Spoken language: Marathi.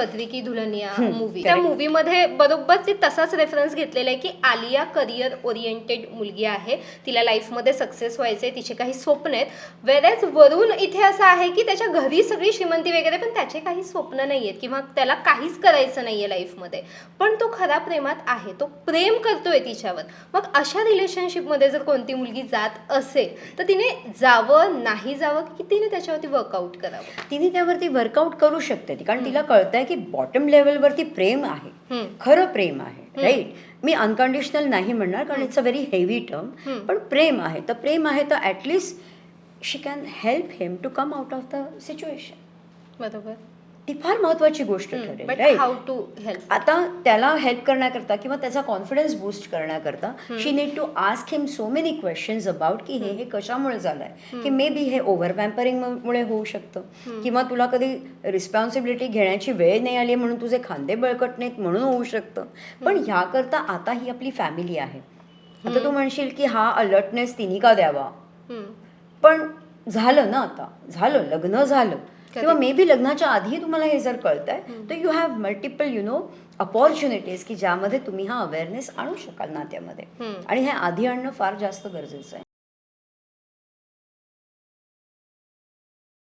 बद्री की दुल्हनिया मूवी त्या मूवी मध्ये बरोबर ते तसाच रेफरन्स घेतलेला आहे की आलिया करिअर ओरिएंटेड मुलगी आहे. तिला लाईफमध्ये सक्सेस व्हायचंय तिचे काही स्वप्न आहेत. वेरेज वरून इथे असं आहे की त्याच्या घरी सगळी श्रीमंती वगैरे पण त्याचे काही स्वप्न नाही आहेत किंवा त्याला काहीच करायचं नाहीये लाईफमध्ये पण तो खरा प्रेमात आहे. तो प्रेम करतोय तिच्यावर. मग अशा रिलेशनशिपमध्ये जर कोणती मुलगी जात असेल तर तिने जावं नाही जावं की तिने त्याच्यावरती वर्कआउट करावं? तिने त्यावरती वर्कआउट करू शकते ती. कारण तिला कळतंय की बॉटम लेवलवरती प्रेम आहे. खरं प्रेम आहे राईट मी अनकंडिशनल नाही म्हणणार कारण it's a very heavy term पण प्रेम आहे. तर प्रेम आहे तर at least she can help him to come out of the situation बरोबर. ती फार महत्वाची गोष्ट ठरेल आता त्याला हेल्प करण्याकरता किंवा त्याचा कॉन्फिडन्स बूस्ट करण्याकरता she need to ask him so many questions about की हे हे कशामुळे झालंय? की मे बी हे ओव्हर पॅम्परिंग मुळे होऊ शकतं. किंवा तुला कधी रिस्पॉन्सिबिलिटी घेण्याची वेळ नाही आली म्हणून तुझे खांदे बळकट नाहीत म्हणून होऊ शकतं. पण ह्याकरता आता ही आपली फॅमिली आहे. आता तू म्हणशील की हा अलर्टनेस तिने का द्यावा? पण झालं ना आता. झालं लग्न झालं. किंवा मे बी लग्नाच्या आधी तुम्हाला हे जर कळतंय तर you have multiple you know opportunities की ज्यामध्ये तुम्ही हा अवेअरनेस आणू शकाल नात्यामध्ये. आणि हे आधी आणणं फार जास्त गरजेचं आहे.